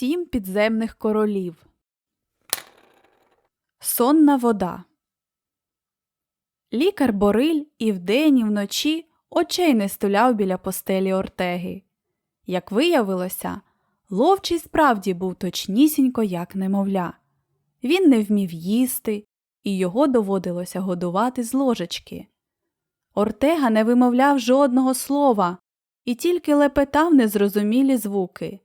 сім підземних королів. Сонна вода. Лікар Бориль і вдень, і вночі очей не стуляв біля постелі Ортеги. Як виявилося, ловчий справді був точнісінько, як немовля. Він не вмів їсти, і його доводилося годувати з ложечки. Ортега не вимовляв жодного слова і тільки лепетав незрозумілі звуки.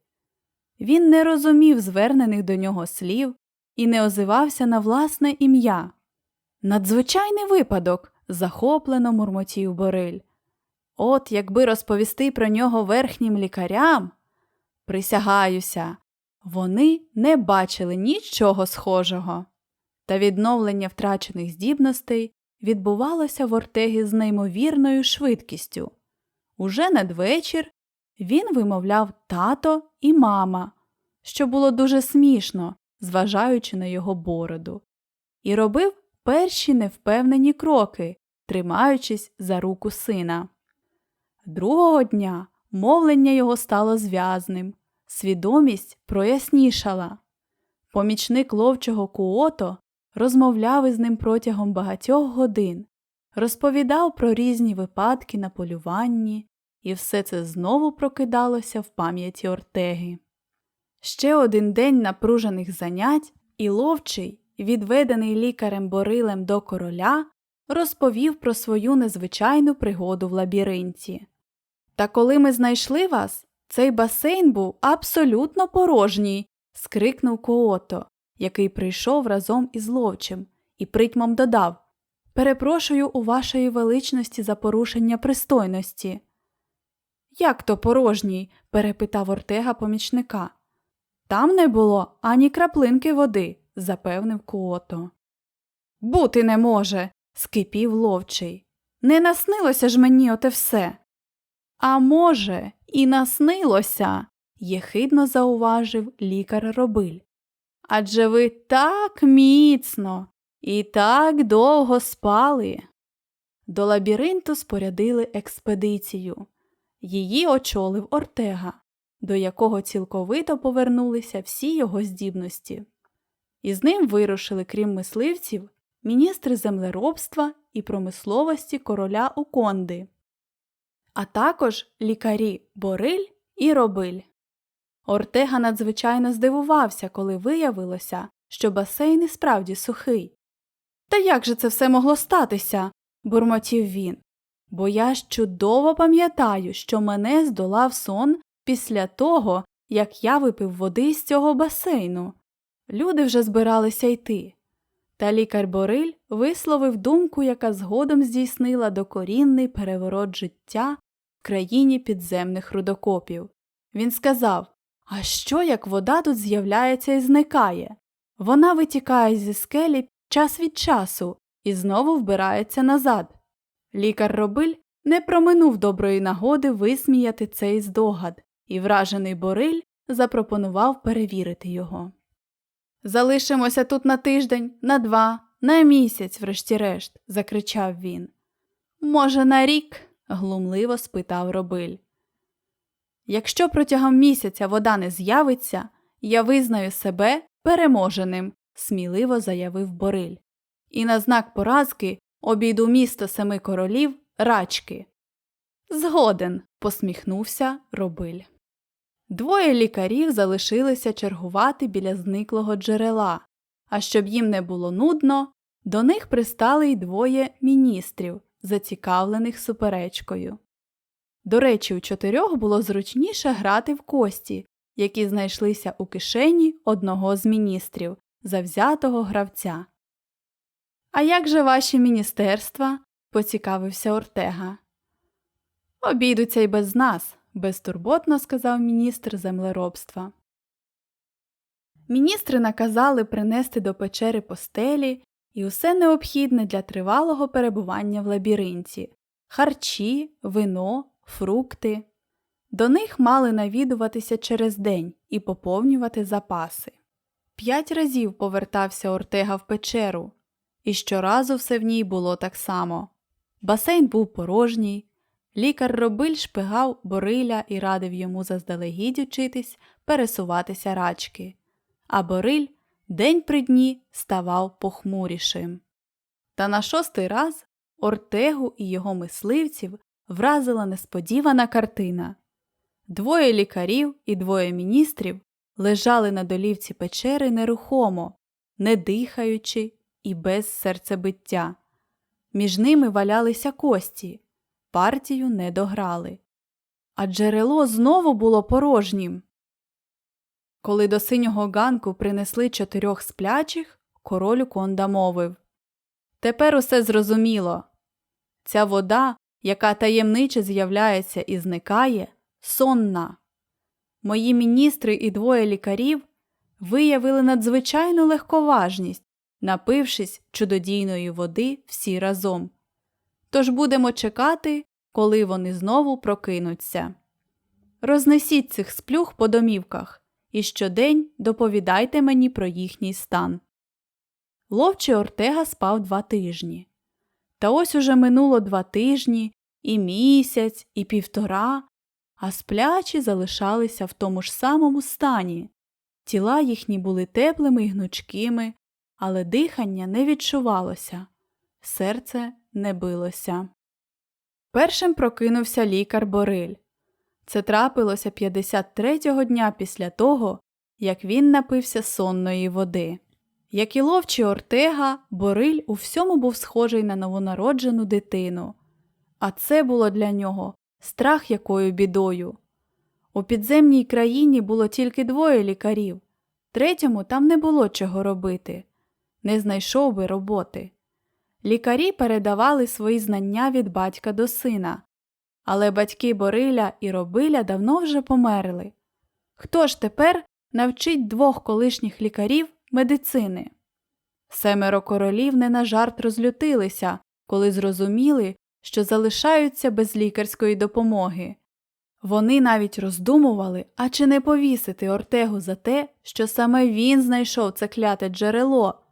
Він не розумів звернених до нього слів і не озивався на власне ім'я. Надзвичайний випадок, захоплено мурмотів Бориль. От якби розповісти про нього верхнім лікарям, присягаюся, вони не бачили нічого схожого. Та відновлення втрачених здібностей відбувалося в Ортегі з неймовірною швидкістю. Уже надвечір він вимовляв тато і мама, що було дуже смішно, зважаючи на його бороду, і робив перші невпевнені кроки, тримаючись за руку сина. Другого дня мовлення його стало зв'язним, свідомість прояснішала. Помічник ловчого Куото розмовляв із ним протягом багатьох годин, розповідав про різні випадки на полюванні, і все це знову прокидалося в пам'яті Ортеги. Ще один день напружених занять, і ловчий, відведений лікарем Борилем до короля, розповів про свою незвичайну пригоду в лабіринті. Та коли ми знайшли вас, цей басейн був абсолютно порожній, скрикнув Коото, який прийшов разом із ловчим, і притьмом додав Перепрошую у вашої величності за порушення пристойності. Як то порожній? перепитав Ортега помічника. Там не було ані краплинки води, запевнив Куото. Бути не може, скипів ловчий. Не наснилося ж мені оте все. А може, і наснилося, єхидно зауважив лікар Робиль. Адже ви так міцно і так довго спали. До лабіринту спорядили експедицію. Її очолив Ортега, до якого цілковито повернулися всі його здібності. Із ним вирушили, крім мисливців, міністри землеробства і промисловості короля Уконди, а також лікарі Бориль і Робиль. Ортега надзвичайно здивувався, коли виявилося, що басейн і справді сухий. Та як же це все могло статися? бурмотів він. Бо я ж чудово пам'ятаю, що мене здолав сон після того, як я випив води з цього басейну. Люди вже збиралися йти. Та лікар Бориль висловив думку, яка згодом здійснила докорінний переворот життя в країні підземних рудокопів. Він сказав А що, як вода тут з'являється і зникає? Вона витікає зі скелі час від часу і знову вбирається назад. Лікар Робиль не проминув доброї нагоди висміяти цей здогад, і вражений Бориль запропонував перевірити його. Залишимося тут на тиждень, на два, на місяць, врешті-решт, закричав він. Може, на рік? глумливо спитав Робиль. Якщо протягом місяця вода не з'явиться, я визнаю себе переможеним, сміливо заявив Бориль. І на знак поразки обійду місто семи королів рачки. Згоден, посміхнувся Робиль. Двоє лікарів залишилися чергувати біля зниклого джерела, а щоб їм не було нудно, до них пристали й двоє міністрів, зацікавлених суперечкою. До речі, у чотирьох було зручніше грати в кості, які знайшлися у кишені одного з міністрів, завзятого гравця. А як же ваші міністерства? поцікавився Ортега. Обійдуться й без нас, безтурботно сказав міністр землеробства. Міністри наказали принести до печери постелі і усе необхідне для тривалого перебування в лабіринті харчі, вино, фрукти. До них мали навідуватися через день і поповнювати запаси. П'ять разів повертався Ортега в печеру, і щоразу все в ній було так само. Басейн був порожній, Лікар Робиль шпигав Бориля і радив йому заздалегідь учитись пересуватися рачки, а Бориль день при дні ставав похмурішим. Та на шостий раз Ортегу і його мисливців вразила несподівана картина. Двоє лікарів і двоє міністрів лежали на долівці печери нерухомо, не дихаючи і без серцебиття. Між ними валялися кості, партію не дограли. А джерело знову було порожнім. Коли до синього ганку принесли чотирьох сплячих, король Конда мовив Тепер усе зрозуміло. Ця вода, яка таємниче з'являється і зникає, сонна. Мої міністри і двоє лікарів виявили надзвичайну легковажність, напившись чудодійної води всі разом. Тож будемо чекати, коли вони знову прокинуться. Рознесіть цих сплюх по домівках і щодень доповідайте мені про їхній стан. Ловчий Ортега спав два тижні. Та ось уже минуло два тижні, і місяць, і півтора, а сплячі залишалися в тому ж самому стані. Тіла їхні були теплими і гнучкими, але дихання не відчувалося, серце не билося. Першим прокинувся лікар Бориль. Це трапилося 53-го дня після того, як він напився сонної води. Як і ловчий Ортега, Бориль у всьому був схожий на новонароджену дитину, а це було для нього страх якою бідою. У підземній країні було тільки двоє лікарів, третьому там не було чого робити, не знайшов би роботи. Лікарі передавали свої знання від батька до сина, але батьки Бориля і Робиля давно вже померли. Хто ж тепер навчить двох колишніх лікарів медицини? Семеро королів не на жарт розлютилися, коли зрозуміли, що залишаються без лікарської допомоги. Вони навіть роздумували, а чи не повісити Ортегу за те, що саме він знайшов це кляте джерело,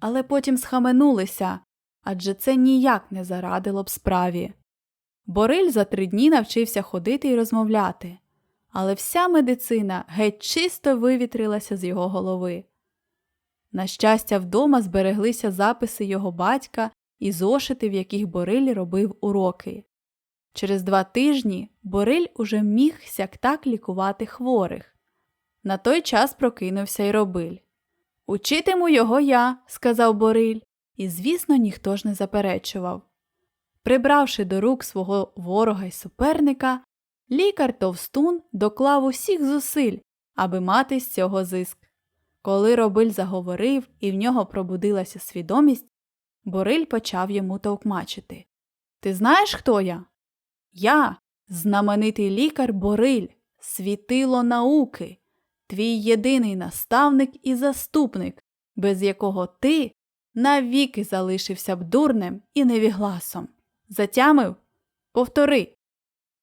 але потім схаменулися адже це ніяк не зарадило б справі. Бориль за три дні навчився ходити і розмовляти, але вся медицина геть чисто вивітрилася з його голови. На щастя, вдома збереглися записи його батька і зошити, в яких Бориль робив уроки. Через два тижні Бориль уже міг сяк-так лікувати хворих. На той час прокинувся й робиль. Учитиму його я, сказав Бориль, і, звісно, ніхто ж не заперечував. Прибравши до рук свого ворога й суперника, лікар Товстун доклав усіх зусиль, аби мати з цього зиск. Коли робиль заговорив і в нього пробудилася свідомість, Бориль почав йому товкмачити. Ти знаєш, хто я? Я, знаменитий лікар Бориль, світило науки, твій єдиний наставник і заступник, без якого ти навіки залишився б дурнем і невігласом. Затямив? Повтори.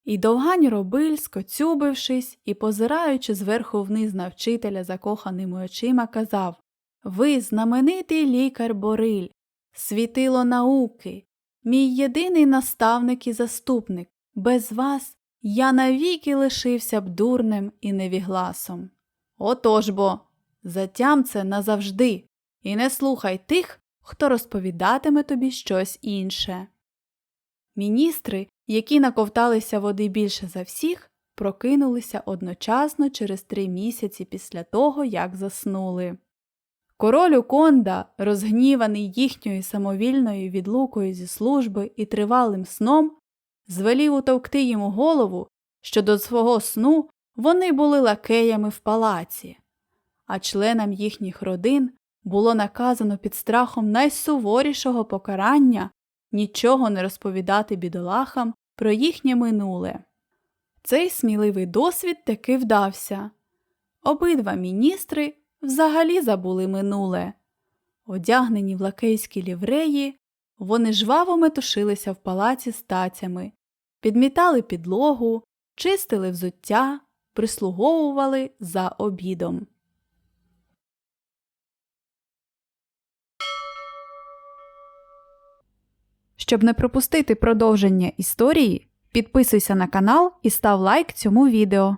І довгань робиль, скоцюбившись і позираючи зверху вниз на вчителя закоханими очима, казав Ви знаменитий лікар Бориль, світило науки, мій єдиний наставник і заступник. Без вас я навіки лишився б дурнем і невігласом. Отож бо, затям це назавжди, і не слухай тих, хто розповідатиме тобі щось інше. Міністри, які наковталися води більше за всіх, прокинулися одночасно через три місяці після того, як заснули. Король Уконда, розгніваний їхньою самовільною відлукою зі служби і тривалим сном, звелів утовкти йому голову, що до свого сну вони були лакеями в палаці, а членам їхніх родин було наказано під страхом найсуворішого покарання нічого не розповідати бідолахам про їхнє минуле. Цей сміливий досвід таки вдався. Обидва міністри взагалі забули минуле. Одягнені в лакейські лівреї, вони жваво метушилися в палаці з тацями, підмітали підлогу, чистили взуття, прислуговували за обідом. Щоб не пропустити продовження історії, Підписуйся на канал і став лайк цьому відео.